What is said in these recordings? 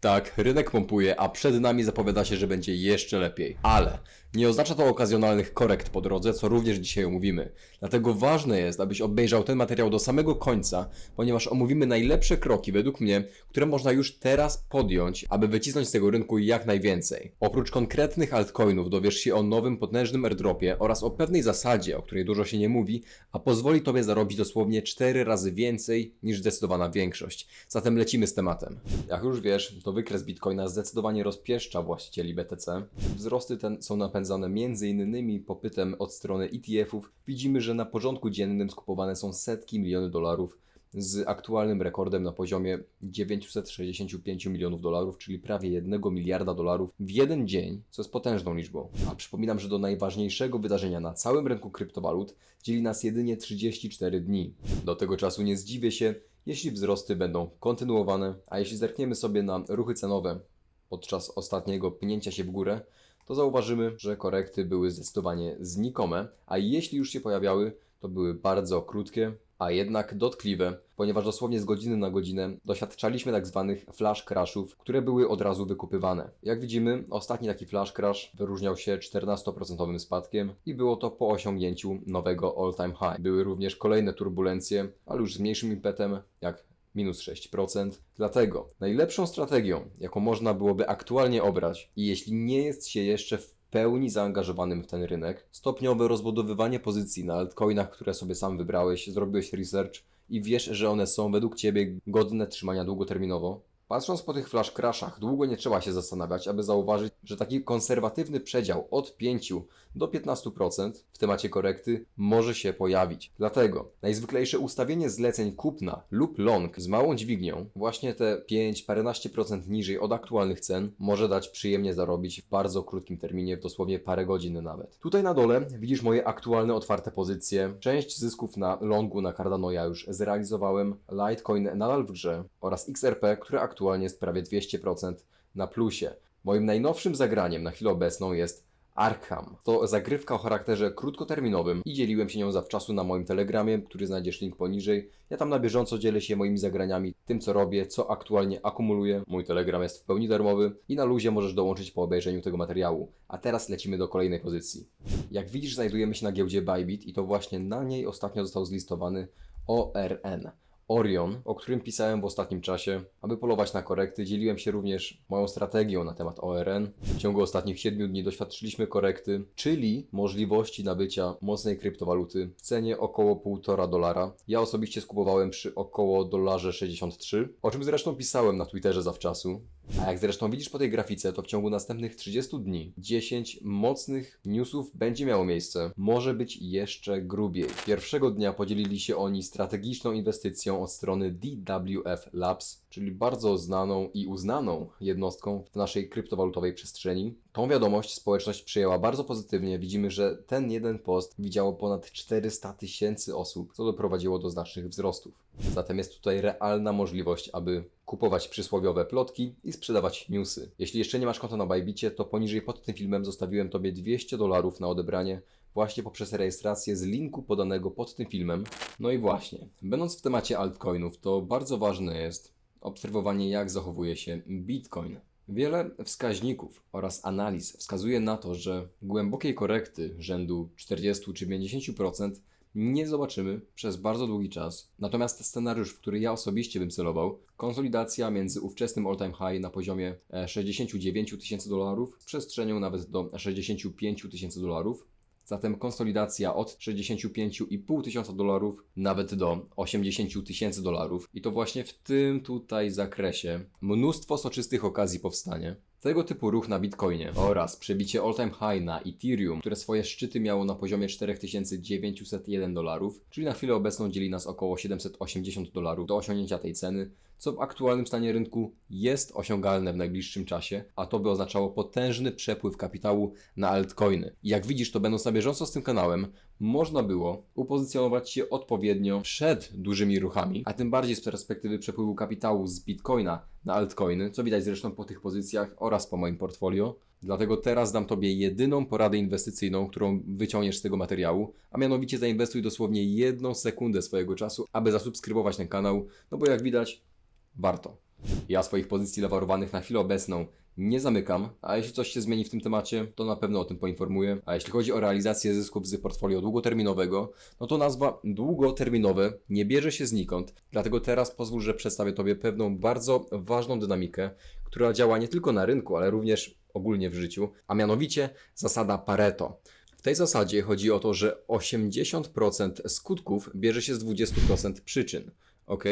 Tak, rynek pompuje, a przed nami zapowiada się, że będzie jeszcze lepiej. Ale nie oznacza to okazjonalnych korekt po drodze, co również dzisiaj omówimy. Dlatego ważne jest, abyś obejrzał ten materiał do samego końca, ponieważ omówimy najlepsze kroki według mnie, które można już teraz podjąć, aby wycisnąć z tego rynku jak najwięcej. Oprócz konkretnych altcoinów dowiesz się o nowym potężnym airdropie oraz o pewnej zasadzie, o której dużo się nie mówi, a pozwoli tobie zarobić dosłownie 4 razy więcej niż zdecydowana większość. Zatem lecimy z tematem. Jak już wiesz, to wykres Bitcoina zdecydowanie rozpieszcza właścicieli BTC. Wzrosty ten są napędzane m.in. popytem od strony ETF-ów. Widzimy, że na porządku dziennym skupowane są setki milionów dolarów z aktualnym rekordem na poziomie 965 milionów dolarów, czyli prawie 1 miliarda dolarów w jeden dzień, co jest potężną liczbą. A przypominam, że do najważniejszego wydarzenia na całym rynku kryptowalut dzieli nas jedynie 34 dni. Do tego czasu nie zdziwię się, jeśli wzrosty będą kontynuowane, a jeśli zerkniemy sobie na ruchy cenowe podczas ostatniego pnięcia się w górę, to zauważymy, że korekty były zdecydowanie znikome, a jeśli już się pojawiały, to były bardzo krótkie, a jednak dotkliwe, ponieważ dosłownie z godziny na godzinę doświadczaliśmy tak zwanych flash crashów, które były od razu wykupywane. Jak widzimy, ostatni taki flash crash wyróżniał się 14% spadkiem i było to po osiągnięciu nowego all-time high. Były również kolejne turbulencje, ale już z mniejszym impetem, jak minus 6%. Dlatego najlepszą strategią, jaką można byłoby aktualnie obrać, i jeśli nie jest się jeszcze w pełni zaangażowanym w ten rynek, stopniowe rozbudowywanie pozycji na altcoinach, które sobie sam wybrałeś, zrobiłeś research i wiesz, że one są według Ciebie godne trzymania długoterminowo, Patrząc po tych flash crashach, długo nie trzeba się zastanawiać, aby zauważyć, że taki konserwatywny przedział od 5 do 15% w temacie korekty może się pojawić. Dlatego najzwyklejsze ustawienie zleceń kupna lub long z małą dźwignią, właśnie te 5, paręnaście procent niżej od aktualnych cen, może dać przyjemnie zarobić w bardzo krótkim terminie, w dosłownie parę godzin nawet. Tutaj na dole widzisz moje aktualne otwarte pozycje. Część zysków na longu na Cardano ja już zrealizowałem, Litecoin nadal w grze oraz XRP, które aktualnie jest prawie 200% na plusie. Moim najnowszym zagraniem na chwilę obecną jest Arkham. To zagrywka o charakterze krótkoterminowym i dzieliłem się nią zawczasu na moim telegramie, który znajdziesz link poniżej. Ja tam na bieżąco dzielę się moimi zagraniami, tym co robię, co aktualnie akumuluję. Mój telegram jest w pełni darmowy i na luzie możesz dołączyć po obejrzeniu tego materiału. A teraz lecimy do kolejnej pozycji. Jak widzisz znajdujemy się na giełdzie Bybit i to właśnie na niej ostatnio został zlistowany ORN. Orion, o którym pisałem w ostatnim czasie. Aby polować na korekty, dzieliłem się również moją strategią na temat ORN. W ciągu ostatnich 7 dni doświadczyliśmy korekty, czyli możliwości nabycia mocnej kryptowaluty w cenie około 1,5 dolara. Ja osobiście skupowałem przy około dolarze 63, o czym zresztą pisałem na Twitterze zawczasu. A jak zresztą widzisz po tej grafice, to w ciągu następnych 30 dni 10 mocnych newsów będzie miało miejsce. Może być jeszcze grubiej. Pierwszego dnia podzielili się oni strategiczną inwestycją od strony DWF Labs, czyli bardzo znaną i uznaną jednostką w naszej kryptowalutowej przestrzeni. Tą wiadomość społeczność przyjęła bardzo pozytywnie. Widzimy, że ten jeden post widziało ponad 400 tysięcy osób, co doprowadziło do znacznych wzrostów. Zatem jest tutaj realna możliwość, aby kupować przysłowiowe plotki i sprzedawać newsy. Jeśli jeszcze nie masz konta na Bybicie, to poniżej pod tym filmem zostawiłem Tobie 200 dolarów na odebranie właśnie poprzez rejestrację z linku podanego pod tym filmem. No i właśnie, będąc w temacie altcoinów, to bardzo ważne jest obserwowanie jak zachowuje się Bitcoin. Wiele wskaźników oraz analiz wskazuje na to, że głębokiej korekty rzędu 40 czy 50% nie zobaczymy przez bardzo długi czas. Natomiast scenariusz, w który ja osobiście bym celował, konsolidacja między ówczesnym all-time high na poziomie e, 69 tysięcy dolarów z przestrzenią nawet do 65 tysięcy dolarów, Zatem konsolidacja od 65,5 tysiąca dolarów nawet do 80 tysięcy dolarów. I to właśnie w tym tutaj zakresie mnóstwo soczystych okazji powstanie. Tego typu ruch na Bitcoinie oraz przebicie all-time high na Ethereum, które swoje szczyty miało na poziomie 4901 dolarów, czyli na chwilę obecną dzieli nas około 780 dolarów do osiągnięcia tej ceny, co w aktualnym stanie rynku jest osiągalne w najbliższym czasie, a to by oznaczało potężny przepływ kapitału na altcoiny. I jak widzisz, to będąc na bieżąco z tym kanałem, można było upozycjonować się odpowiednio przed dużymi ruchami, a tym bardziej z perspektywy przepływu kapitału z Bitcoina na altcoiny, co widać zresztą po tych pozycjach oraz po moim portfolio. Dlatego teraz dam Tobie jedyną poradę inwestycyjną, którą wyciągniesz z tego materiału, a mianowicie zainwestuj dosłownie jedną sekundę swojego czasu, aby zasubskrybować ten kanał, no bo jak widać, warto. Ja swoich pozycji lewarowanych na chwilę obecną nie zamykam, a jeśli coś się zmieni w tym temacie, to na pewno o tym poinformuję. A jeśli chodzi o realizację zysków z portfolio długoterminowego, no to nazwa długoterminowe nie bierze się znikąd, dlatego teraz pozwól, że przedstawię Tobie pewną bardzo ważną dynamikę, która działa nie tylko na rynku, ale również ogólnie w życiu, a mianowicie zasada Pareto. W tej zasadzie chodzi o to, że 80% skutków bierze się z 20% przyczyn. Ok?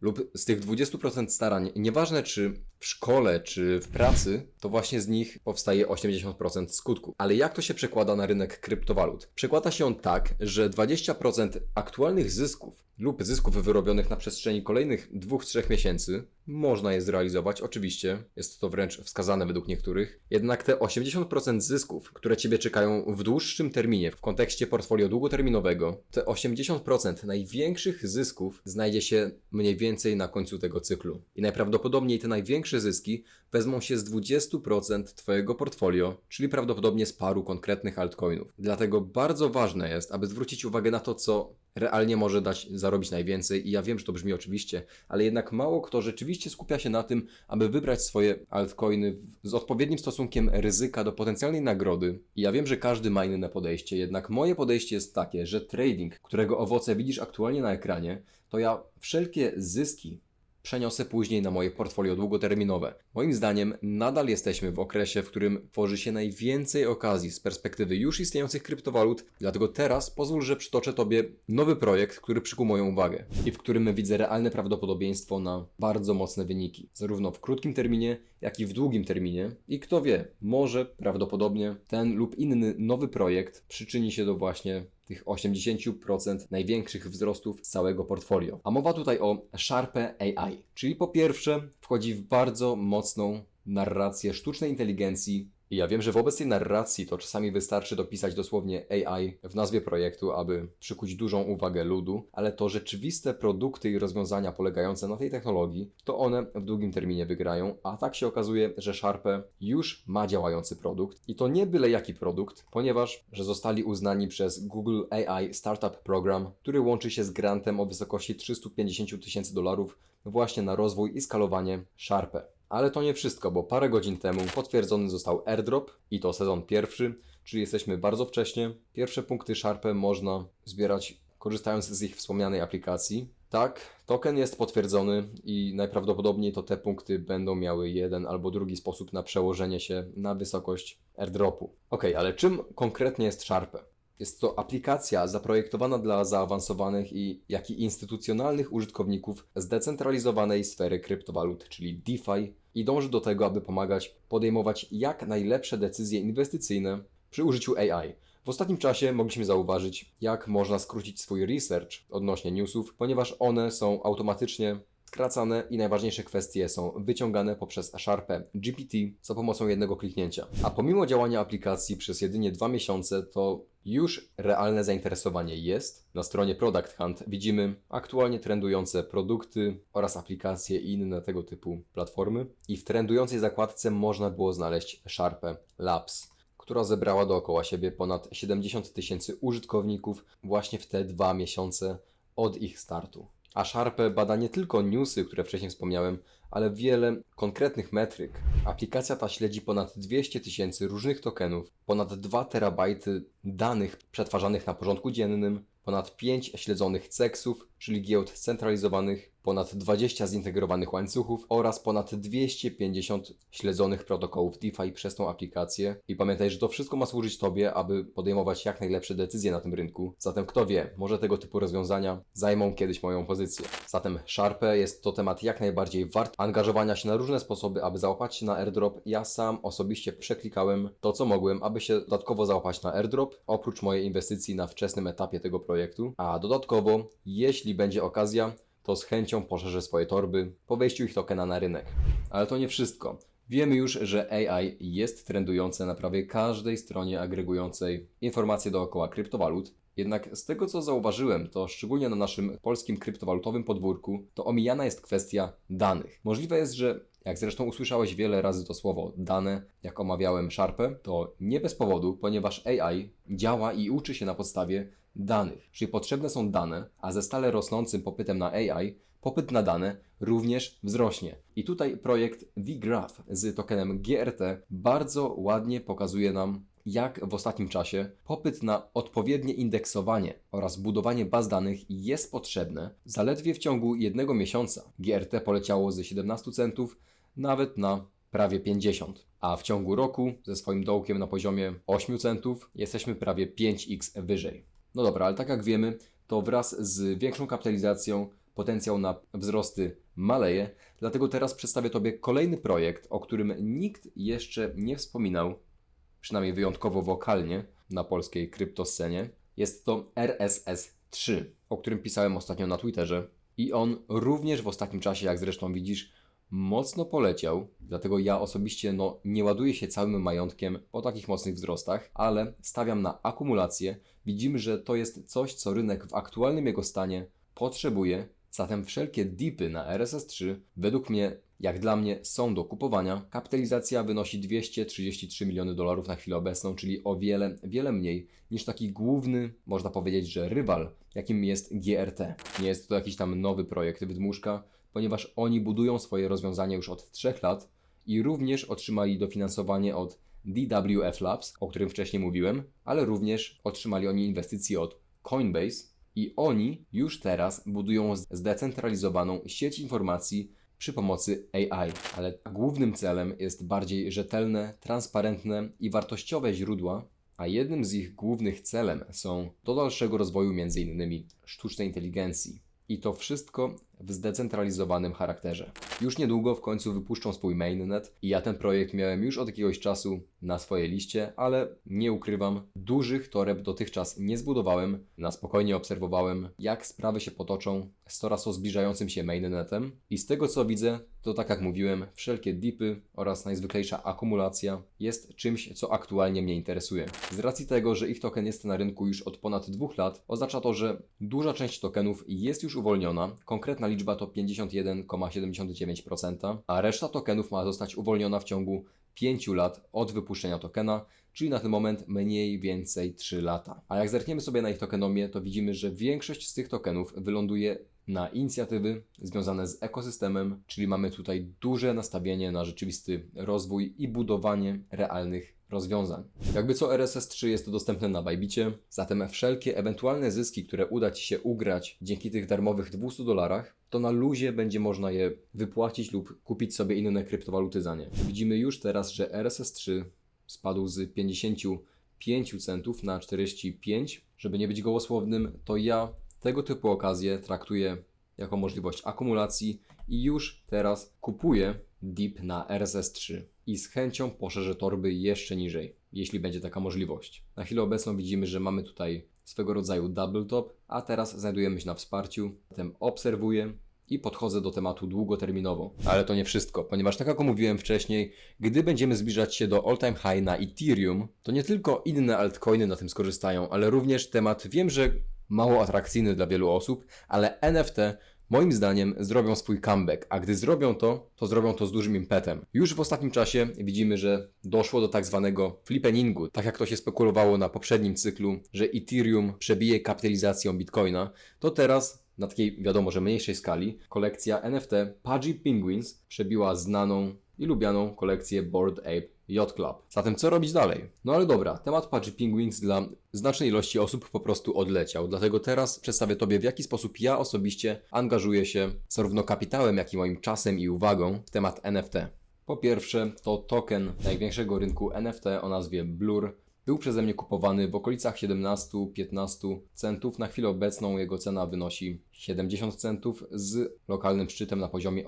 Lub z tych 20% starań, nieważne czy w szkole, czy w pracy, to właśnie z nich powstaje 80% skutków. Ale jak to się przekłada na rynek kryptowalut? Przekłada się on tak, że 20% aktualnych zysków lub zysków wyrobionych na przestrzeni kolejnych 2-3 miesięcy można je zrealizować, oczywiście, jest to wręcz wskazane według niektórych. Jednak te 80% zysków, które Ciebie czekają w dłuższym terminie, w kontekście portfolio długoterminowego, te 80% największych zysków znajdzie się mniej więcej na końcu tego cyklu. I najprawdopodobniej te największe zyski wezmą się z 20% Twojego portfolio, czyli prawdopodobnie z paru konkretnych altcoinów. Dlatego bardzo ważne jest, aby zwrócić uwagę na to, co realnie może dać zarobić najwięcej i ja wiem, że to brzmi oczywiście, ale jednak mało kto rzeczywiście skupia się na tym, aby wybrać swoje altcoiny z odpowiednim stosunkiem ryzyka do potencjalnej nagrody. I ja wiem, że każdy ma inne podejście, jednak moje podejście jest takie, że trading, którego owoce widzisz aktualnie na ekranie, to ja wszelkie zyski przeniosę później na moje portfolio długoterminowe. Moim zdaniem nadal jesteśmy w okresie, w którym tworzy się najwięcej okazji z perspektywy już istniejących kryptowalut, dlatego teraz pozwól, że przytoczę Tobie nowy projekt, który przykuł moją uwagę i w którym widzę realne prawdopodobieństwo na bardzo mocne wyniki, zarówno w krótkim terminie, jak i w długim terminie. I kto wie, może prawdopodobnie ten lub inny nowy projekt przyczyni się do właśnie tych 80% największych wzrostów całego portfolio. A mowa tutaj o Sharpe AI, czyli po pierwsze wchodzi w bardzo mocną narrację sztucznej inteligencji. I ja wiem, że w obecnej narracji to czasami wystarczy dopisać dosłownie AI w nazwie projektu, aby przykuć dużą uwagę ludu, ale to rzeczywiste produkty i rozwiązania polegające na tej technologii, to one w długim terminie wygrają, a tak się okazuje, że Sharpe już ma działający produkt i to nie byle jaki produkt, ponieważ że zostali uznani przez Google AI Startup Program, który łączy się z grantem o wysokości 350 tysięcy dolarów właśnie na rozwój i skalowanie Sharpe. Ale to nie wszystko, bo parę godzin temu potwierdzony został airdrop i to sezon pierwszy, czyli jesteśmy bardzo wcześnie. Pierwsze punkty Sharpe można zbierać korzystając z ich wspomnianej aplikacji. Tak, token jest potwierdzony i najprawdopodobniej to te punkty będą miały jeden albo drugi sposób na przełożenie się na wysokość airdropu. Ok, ale czym konkretnie jest Sharpe? Jest to aplikacja zaprojektowana dla zaawansowanych i jak i instytucjonalnych użytkowników zdecentralizowanej sfery kryptowalut, czyli DeFi, i dąży do tego, aby pomagać podejmować jak najlepsze decyzje inwestycyjne przy użyciu AI. W ostatnim czasie mogliśmy zauważyć, jak można skrócić swój research odnośnie newsów, ponieważ one są automatycznie skracane i najważniejsze kwestie są wyciągane poprzez Sharpe GPT za pomocą jednego kliknięcia. A pomimo działania aplikacji przez jedynie dwa miesiące, to już realne zainteresowanie jest. Na stronie Product Hunt widzimy aktualnie trendujące produkty oraz aplikacje i inne tego typu platformy. I w trendującej zakładce można było znaleźć Sharpe Labs która zebrała dookoła siebie ponad 70 tysięcy użytkowników właśnie w te dwa miesiące od ich startu. A Sharpe bada nie tylko newsy, które wcześniej wspomniałem, ale wiele konkretnych metryk. Aplikacja ta śledzi ponad 200 tysięcy różnych tokenów, ponad 2 terabajty danych przetwarzanych na porządku dziennym, ponad 5 śledzonych ceksów, czyli giełd scentralizowanych, ponad 20 zintegrowanych łańcuchów oraz ponad 250 śledzonych protokołów DeFi przez tą aplikację. I pamiętaj, że to wszystko ma służyć Tobie, aby podejmować jak najlepsze decyzje na tym rynku. Zatem kto wie, może tego typu rozwiązania zajmą kiedyś moją pozycję. Zatem Sharpe jest to temat jak najbardziej wart angażowania się na różne sposoby, aby załapać się na airdrop. Ja sam osobiście przeklikałem to, co mogłem, aby się dodatkowo załapać na airdrop, oprócz mojej inwestycji na wczesnym etapie tego projektu. A dodatkowo, jeśli będzie okazja, to z chęcią poszerzę swoje torby po wejściu ich tokena na rynek. Ale to nie wszystko. Wiemy już, że AI jest trendujące na prawie każdej stronie agregującej informacje dookoła kryptowalut. Jednak z tego co zauważyłem, to szczególnie na naszym polskim kryptowalutowym podwórku, to omijana jest kwestia danych. Możliwe jest, że jak zresztą usłyszałeś wiele razy to słowo dane, jak omawiałem Sharpę, to nie bez powodu, ponieważ AI działa i uczy się na podstawie danych. Czyli potrzebne są dane, a ze stale rosnącym popytem na AI popyt na dane również wzrośnie. I tutaj projekt VGraph z tokenem GRT bardzo ładnie pokazuje nam, jak w ostatnim czasie popyt na odpowiednie indeksowanie oraz budowanie baz danych jest potrzebne. Zaledwie w ciągu jednego miesiąca GRT poleciało ze 17 centów nawet na prawie 50, a w ciągu roku ze swoim dołkiem na poziomie 8 centów jesteśmy prawie 5x wyżej. No dobra, ale tak jak wiemy, to wraz z większą kapitalizacją potencjał na wzrosty maleje, dlatego teraz przedstawię Tobie kolejny projekt, o którym nikt jeszcze nie wspominał, przynajmniej wyjątkowo wokalnie na polskiej kryptoscenie. Jest to RSS3, o którym pisałem ostatnio na Twitterze i on również w ostatnim czasie, jak zresztą widzisz, mocno poleciał, dlatego ja osobiście no, nie ładuję się całym majątkiem po takich mocnych wzrostach, ale stawiam na akumulację. Widzimy, że to jest coś, co rynek w aktualnym jego stanie potrzebuje, zatem wszelkie dipy na RSS3 według mnie, jak dla mnie, są do kupowania. Kapitalizacja wynosi 233 miliony dolarów na chwilę obecną, czyli o wiele, wiele mniej niż taki główny, można powiedzieć, że rywal, jakim jest GRT. Nie jest to jakiś tam nowy projekt wydmuszka, ponieważ oni budują swoje rozwiązania już od 3 lat i również otrzymali dofinansowanie od DWF Labs, o którym wcześniej mówiłem, ale również otrzymali oni inwestycje od Coinbase i oni już teraz budują zdecentralizowaną sieć informacji przy pomocy AI, ale głównym celem jest bardziej rzetelne, transparentne i wartościowe źródła, a jednym z ich głównych celem są do dalszego rozwoju m.in. sztucznej inteligencji. I to wszystko w zdecentralizowanym charakterze. Już niedługo w końcu wypuszczą swój mainnet i ja ten projekt miałem już od jakiegoś czasu na swojej liście, ale nie ukrywam, dużych toreb dotychczas nie zbudowałem. Na spokojnie obserwowałem, jak sprawy się potoczą z coraz to zbliżającym się mainnetem i z tego co widzę, to tak jak mówiłem, wszelkie dipy oraz najzwyklejsza akumulacja jest czymś, co aktualnie mnie interesuje. Z racji tego, że ich token jest na rynku już od ponad dwóch lat, oznacza to, że duża część tokenów jest już uwolniona, konkretna liczba to 51,79%, a reszta tokenów ma zostać uwolniona w ciągu 5 lat od wypuszczenia tokena, czyli na ten moment mniej więcej 3 lata. A jak zerkniemy sobie na ich tokenomię, to widzimy, że większość z tych tokenów wyląduje na inicjatywy związane z ekosystemem, czyli mamy tutaj duże nastawienie na rzeczywisty rozwój i budowanie realnych rozwiązań. Jakby co RSS3 jest dostępne na Bybicie, zatem wszelkie ewentualne zyski, które uda Ci się ugrać dzięki tych darmowych 200 dolarach, to na luzie będzie można je wypłacić lub kupić sobie inne kryptowaluty za nie. Widzimy już teraz, że RSS3 spadł z 55 centów na 45. Żeby nie być gołosłownym, to ja tego typu okazje traktuję jako możliwość akumulacji i już teraz kupuję DIP na RSS3 i z chęcią poszerzę torby jeszcze niżej, jeśli będzie taka możliwość. Na chwilę obecną widzimy, że mamy tutaj swego rodzaju double top, a teraz znajdujemy się na wsparciu, zatem obserwuję i podchodzę do tematu długoterminowo. Ale to nie wszystko, ponieważ tak jak mówiłem wcześniej, gdy będziemy zbliżać się do all-time high na Ethereum, to nie tylko inne altcoiny na tym skorzystają, ale również temat, wiem, że mało atrakcyjny dla wielu osób, ale NFT moim zdaniem zrobią swój comeback, a gdy zrobią to, to zrobią to z dużym impetem. Już w ostatnim czasie widzimy, że doszło do tak zwanego flippeningu, tak jak to się spekulowało na poprzednim cyklu, że Ethereum przebije kapitalizacją Bitcoina, to teraz na takiej wiadomo, że mniejszej skali kolekcja NFT Pudgy Penguins przebiła znaną i lubianą kolekcję Bored Ape Yacht Club. Zatem co robić dalej? No ale dobra, temat Pudgy Penguins dla znacznej ilości osób po prostu odleciał, dlatego teraz przedstawię Tobie w jaki sposób ja osobiście angażuję się zarówno kapitałem, jak i moim czasem i uwagą w temat NFT. Po pierwsze, to token największego rynku NFT o nazwie Blur był przeze mnie kupowany w okolicach 17-15 centów. Na chwilę obecną jego cena wynosi 70 centów z lokalnym szczytem na poziomie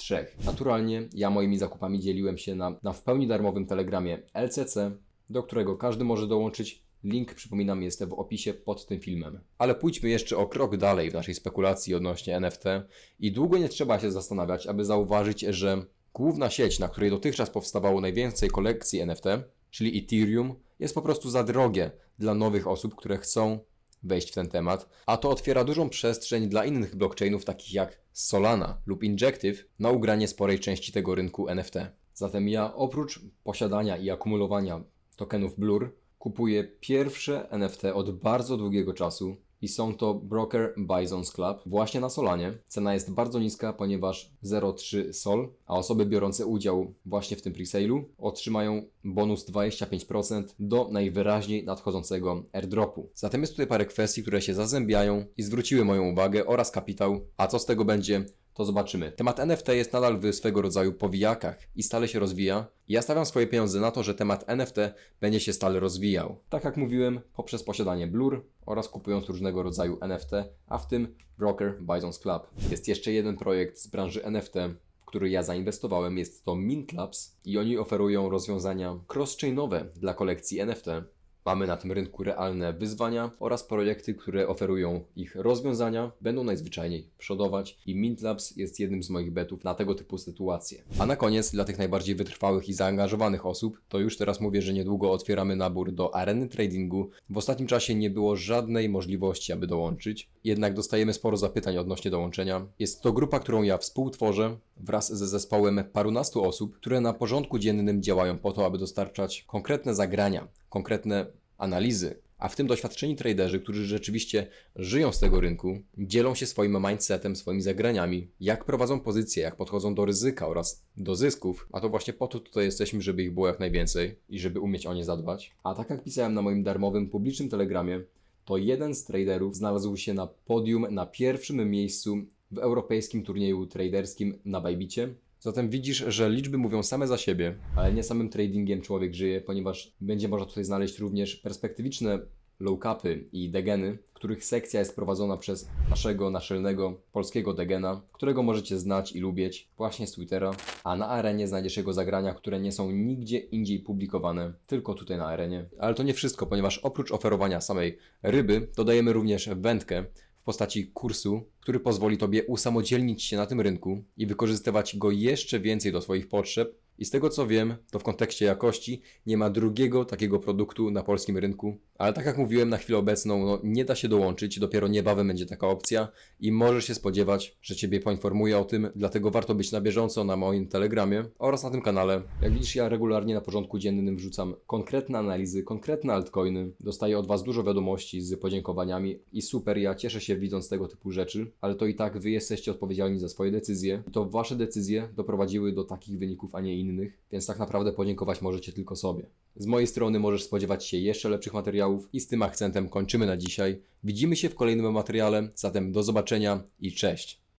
83. Naturalnie ja moimi zakupami dzieliłem się na, na w pełni darmowym telegramie LCC, do którego każdy może dołączyć. Link, przypominam, jest w opisie pod tym filmem. Ale pójdźmy jeszcze o krok dalej w naszej spekulacji odnośnie NFT i długo nie trzeba się zastanawiać, aby zauważyć, że główna sieć, na której dotychczas powstawało najwięcej kolekcji NFT, czyli Ethereum, jest po prostu za drogie dla nowych osób, które chcą wejść w ten temat, a to otwiera dużą przestrzeń dla innych blockchainów takich jak Solana lub Injective na ugranie sporej części tego rynku NFT. Zatem ja oprócz posiadania i akumulowania tokenów Blur kupuję pierwsze NFT od bardzo długiego czasu i są to Broker Bisons Club właśnie na Solanie. Cena jest bardzo niska, ponieważ 0,3 Sol, a osoby biorące udział właśnie w tym presale'u otrzymają bonus 25% do najwyraźniej nadchodzącego airdropu. Zatem jest tutaj parę kwestii, które się zazębiają i zwróciły moją uwagę oraz kapitał. A co z tego będzie? To zobaczymy. Temat NFT jest nadal w swego rodzaju powijakach i stale się rozwija. Ja stawiam swoje pieniądze na to, że temat NFT będzie się stale rozwijał. Tak jak mówiłem, poprzez posiadanie Blur oraz kupując różnego rodzaju NFT, a w tym Broker Bisons Club. Jest jeszcze jeden projekt z branży NFT, który ja zainwestowałem, jest to Mint Labs i oni oferują rozwiązania cross-chainowe dla kolekcji NFT. Mamy na tym rynku realne wyzwania oraz projekty, które oferują ich rozwiązania, będą najzwyczajniej przodować i Mint Labs jest jednym z moich betów na tego typu sytuacje. A na koniec, dla tych najbardziej wytrwałych i zaangażowanych osób, to już teraz mówię, że niedługo otwieramy nabór do areny tradingu. W ostatnim czasie nie było żadnej możliwości, aby dołączyć, jednak dostajemy sporo zapytań odnośnie dołączenia. Jest to grupa, którą ja współtworzę wraz ze zespołem parunastu osób, które na porządku dziennym działają po to, aby dostarczać konkretne zagrania, konkretne analizy, a w tym doświadczeni traderzy, którzy rzeczywiście żyją z tego rynku, dzielą się swoim mindsetem, swoimi zagraniami, jak prowadzą pozycje, jak podchodzą do ryzyka oraz do zysków, a to właśnie po to tutaj jesteśmy, żeby ich było jak najwięcej i żeby umieć o nie zadbać. A tak jak pisałem na moim darmowym publicznym telegramie, to jeden z traderów znalazł się na podium na pierwszym miejscu w europejskim turnieju traderskim na Bajbicie. Zatem widzisz, że liczby mówią same za siebie, ale nie samym tradingiem człowiek żyje, ponieważ będzie można tutaj znaleźć również perspektywiczne low-capy i degeny, których sekcja jest prowadzona przez naszego naczelnego polskiego degena, którego możecie znać i lubić właśnie z Twittera, a na arenie znajdziesz jego zagrania, które nie są nigdzie indziej publikowane, tylko tutaj na arenie. Ale to nie wszystko, ponieważ oprócz oferowania samej ryby, dodajemy również wędkę, w postaci kursu, który pozwoli Tobie usamodzielnić się na tym rynku i wykorzystywać go jeszcze więcej do swoich potrzeb. I z tego co wiem, to w kontekście jakości nie ma drugiego takiego produktu na polskim rynku. Ale tak jak mówiłem, na chwilę obecną no, nie da się dołączyć, dopiero niebawem będzie taka opcja i możesz się spodziewać, że Ciebie poinformuję o tym, dlatego warto być na bieżąco na moim telegramie oraz na tym kanale. Jak widzisz, ja regularnie na porządku dziennym wrzucam konkretne analizy, konkretne altcoiny, dostaję od Was dużo wiadomości z podziękowaniami i super, ja cieszę się widząc tego typu rzeczy, ale to i tak Wy jesteście odpowiedzialni za swoje decyzje i to Wasze decyzje doprowadziły do takich wyników, a nie innych, więc tak naprawdę podziękować możecie tylko sobie. Z mojej strony możesz spodziewać się jeszcze lepszych materiałów i z tym akcentem kończymy na dzisiaj. Widzimy się w kolejnym materiale, zatem do zobaczenia i cześć!